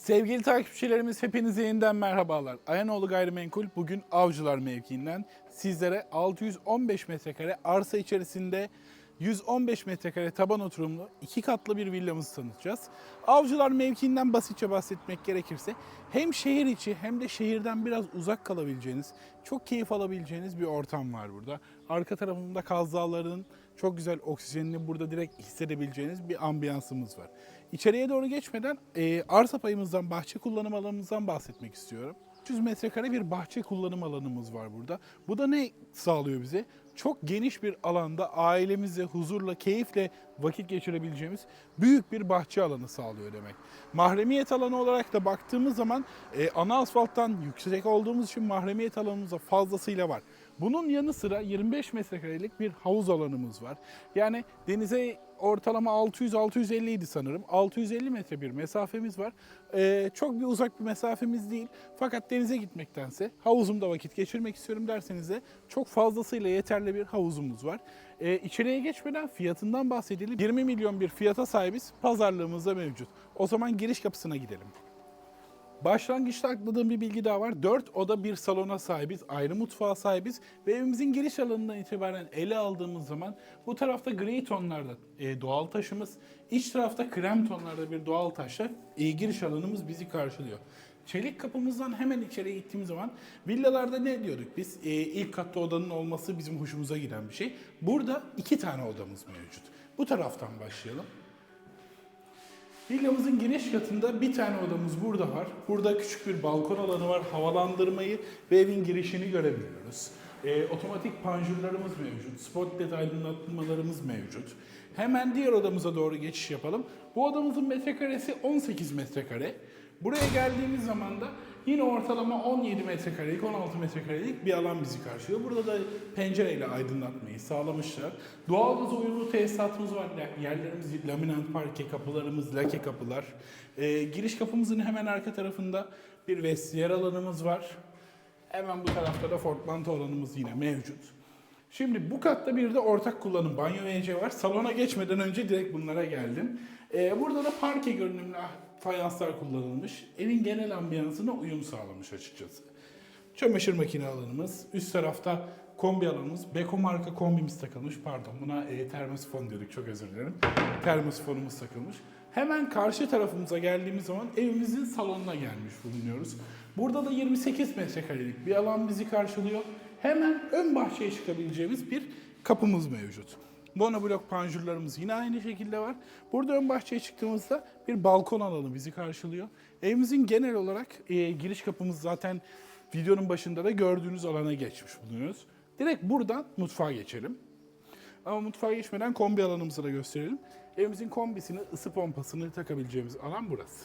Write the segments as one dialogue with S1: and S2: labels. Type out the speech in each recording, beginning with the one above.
S1: Sevgili takipçilerimiz hepinize yeniden merhabalar. Ayanoğlu Gayrimenkul bugün Avcılar mevkiinden sizlere 615 metrekare arsa içerisinde 115 metrekare taban oturumlu iki katlı bir villamızı tanıtacağız. Avcılar mevkiinden basitçe bahsetmek gerekirse hem şehir içi hem de şehirden biraz uzak kalabileceğiniz, çok keyif alabileceğiniz bir ortam var burada. Arka tarafında Kaz Dağları'nın çok güzel oksijenini burada direkt hissedebileceğiniz bir ambiyansımız var. İçeriye doğru geçmeden e, arsa payımızdan, bahçe kullanım alanımızdan bahsetmek istiyorum. 300 metrekare bir bahçe kullanım alanımız var burada. Bu da ne sağlıyor bize? Çok geniş bir alanda ailemizle, huzurla, keyifle vakit geçirebileceğimiz büyük bir bahçe alanı sağlıyor demek. Mahremiyet alanı olarak da baktığımız zaman e, ana asfalttan yüksek olduğumuz için mahremiyet alanımız da fazlasıyla var. Bunun yanı sıra 25 metrekarelik bir havuz alanımız var. Yani denize ortalama 600-650 idi sanırım. 650 metre bir mesafemiz var. Ee, çok bir uzak bir mesafemiz değil. Fakat denize gitmektense havuzumda vakit geçirmek istiyorum derseniz de çok fazlasıyla yeterli bir havuzumuz var. Ee, içeriye geçmeden fiyatından bahsedelim. 20 milyon bir fiyata sahibiz. Pazarlığımızda mevcut. O zaman giriş kapısına gidelim. Başlangıçta atladığım bir bilgi daha var. 4 oda bir salona sahibiz, ayrı mutfağa sahibiz ve evimizin giriş alanından itibaren ele aldığımız zaman bu tarafta gri tonlarda e, doğal taşımız, iç tarafta krem tonlarda bir doğal taşla e, giriş alanımız bizi karşılıyor. Çelik kapımızdan hemen içeriye gittiğimiz zaman villalarda ne diyorduk biz? E, ilk katta odanın olması bizim hoşumuza giden bir şey. Burada iki tane odamız mevcut. Bu taraftan başlayalım. Villamızın giriş katında bir tane odamız burada var. Burada küçük bir balkon alanı var. Havalandırmayı ve evin girişini görebiliyoruz. Ee, otomatik panjurlarımız mevcut. Spot led aydınlatmalarımız mevcut. Hemen diğer odamıza doğru geçiş yapalım. Bu odamızın metrekaresi 18 metrekare. Buraya geldiğimiz zaman da yine ortalama 17 metrekarelik, 16 metrekarelik bir alan bizi karşılıyor. Burada da pencereyle aydınlatmayı sağlamışlar. Doğalgaz uyumlu tesisatımız var. Yerlerimiz laminant parke, kapılarımız lake kapılar. Ee, giriş kapımızın hemen arka tarafında bir vestiyer alanımız var. Hemen bu tarafta da fortmanto alanımız yine mevcut. Şimdi bu katta bir de ortak kullanım banyo ve var. Salona geçmeden önce direkt bunlara geldim. Ee, burada da parke görünümlü fayanslar kullanılmış. Evin genel ambiyansına uyum sağlamış açıkçası. Çamaşır makine alanımız. Üst tarafta kombi alanımız. Beko marka kombimiz takılmış. Pardon buna e, termosifon diyorduk çok özür dilerim. Termosifonumuz takılmış. Hemen karşı tarafımıza geldiğimiz zaman evimizin salonuna gelmiş bulunuyoruz. Burada da 28 metrekarelik bir alan bizi karşılıyor. Hemen ön bahçeye çıkabileceğimiz bir kapımız mevcut. Monoblok panjurlarımız yine aynı şekilde var. Burada ön bahçeye çıktığımızda bir balkon alanı bizi karşılıyor. Evimizin genel olarak e, giriş kapımız zaten videonun başında da gördüğünüz alana geçmiş bulunuyoruz. Direkt buradan mutfağa geçelim. Ama mutfağa geçmeden kombi alanımızı da gösterelim. Evimizin kombisini, ısı pompasını takabileceğimiz alan burası.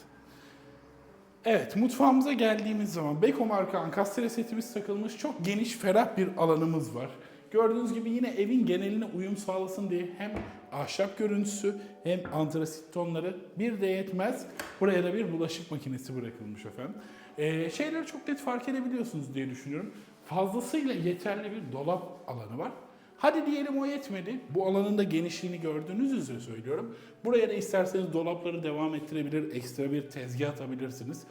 S1: Evet, mutfağımıza geldiğimiz zaman Beko marka ankastre setimiz takılmış. Çok geniş, ferah bir alanımız var. Gördüğünüz gibi yine evin geneline uyum sağlasın diye hem ahşap görüntüsü hem antrasit tonları bir de yetmez. Buraya da bir bulaşık makinesi bırakılmış efendim. Ee, şeyleri çok net fark edebiliyorsunuz diye düşünüyorum. Fazlasıyla yeterli bir dolap alanı var. Hadi diyelim o yetmedi. Bu alanın da genişliğini gördüğünüz üzere söylüyorum. Buraya da isterseniz dolapları devam ettirebilir, ekstra bir tezgah atabilirsiniz.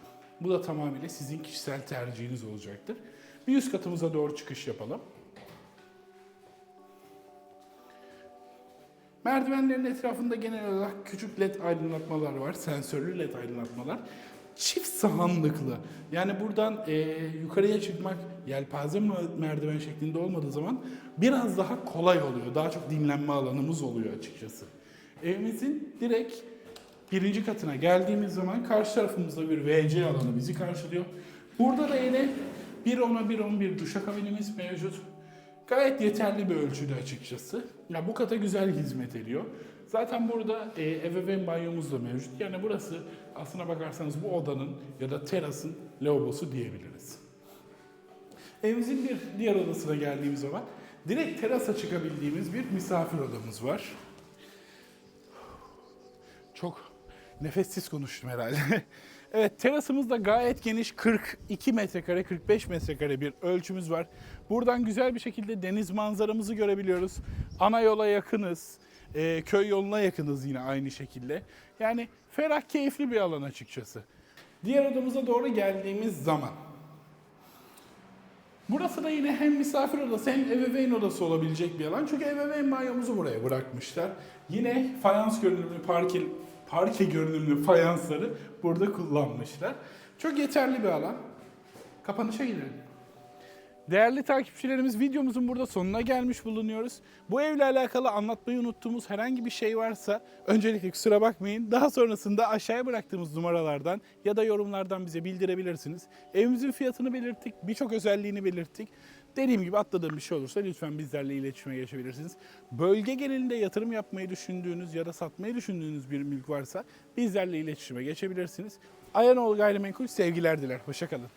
S1: Bu da tamamıyla sizin kişisel tercihiniz olacaktır. Bir üst katımıza doğru çıkış yapalım. Merdivenlerin etrafında genel olarak küçük led aydınlatmalar var. Sensörlü led aydınlatmalar. Çift sahanlıklı. Yani buradan e, yukarıya çıkmak yelpaze merdiven şeklinde olmadığı zaman biraz daha kolay oluyor. Daha çok dinlenme alanımız oluyor açıkçası. Evimizin direkt birinci katına geldiğimiz zaman karşı tarafımızda bir WC alanı bizi karşılıyor. Burada da yine 1.10'a 1.10 bir duşakabinimiz mevcut. Gayet yeterli bir ölçüde açıkçası. Ya bu kata güzel hizmet ediyor. Zaten burada e, ebeveyn banyomuz da mevcut. Yani burası aslına bakarsanız bu odanın ya da terasın lavabosu diyebiliriz. Evimizin bir diğer odasına geldiğimiz zaman direkt terasa çıkabildiğimiz bir misafir odamız var. Çok nefessiz konuştum herhalde. evet terasımız da gayet geniş 42 metrekare 45 metrekare bir ölçümüz var. Buradan güzel bir şekilde deniz manzaramızı görebiliyoruz. Ana yola yakınız. e, köy yoluna yakınız yine aynı şekilde. Yani ferah keyifli bir alan açıkçası. Diğer odamıza doğru geldiğimiz zaman Burası da yine hem misafir odası hem ebeveyn odası olabilecek bir alan. Çünkü ebeveyn banyomuzu buraya bırakmışlar. Yine fayans görünümlü parke, parke görünümlü fayansları burada kullanmışlar. Çok yeterli bir alan. Kapanışa gidelim. Değerli takipçilerimiz videomuzun burada sonuna gelmiş bulunuyoruz. Bu evle alakalı anlatmayı unuttuğumuz herhangi bir şey varsa öncelikle kusura bakmayın. Daha sonrasında aşağıya bıraktığımız numaralardan ya da yorumlardan bize bildirebilirsiniz. Evimizin fiyatını belirttik, birçok özelliğini belirttik. Dediğim gibi atladığım bir şey olursa lütfen bizlerle iletişime geçebilirsiniz. Bölge genelinde yatırım yapmayı düşündüğünüz ya da satmayı düşündüğünüz bir mülk varsa bizlerle iletişime geçebilirsiniz. Ayanoğlu Gayrimenkul sevgiler diler. Hoşçakalın.